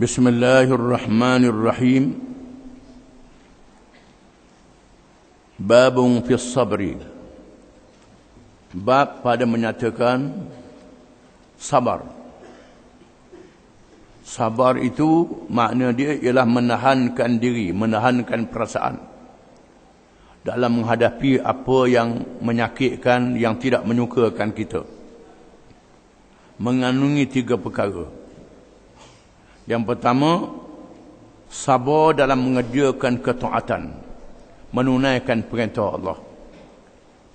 بسم الله الرحمن الرحيم باب في الصبر bab pada menyatakan sabar sabar itu makna dia ialah menahankan diri menahankan perasaan dalam menghadapi apa yang menyakitkan yang tidak menyukakan kita mengandungi tiga perkara yang pertama sabar dalam mengerjakan ketaatan menunaikan perintah Allah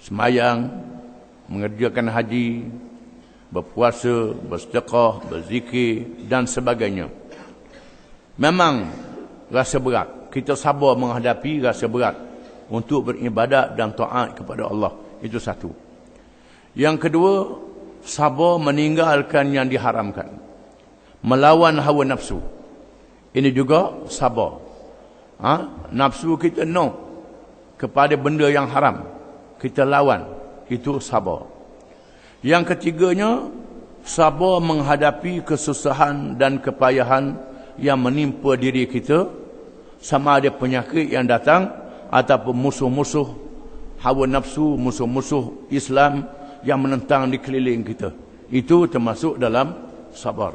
semayang mengerjakan haji, berpuasa, bersedekah, berzikir dan sebagainya. Memang rasa berat. Kita sabar menghadapi rasa berat untuk beribadat dan taat kepada Allah. Itu satu. Yang kedua, sabar meninggalkan yang diharamkan. Melawan hawa nafsu. Ini juga sabar. Ha? Nafsu kita no kepada benda yang haram. Kita lawan itu sabar. Yang ketiganya, sabar menghadapi kesusahan dan kepayahan yang menimpa diri kita, sama ada penyakit yang datang, ataupun musuh-musuh hawa nafsu, musuh-musuh Islam yang menentang di keliling kita. Itu termasuk dalam sabar.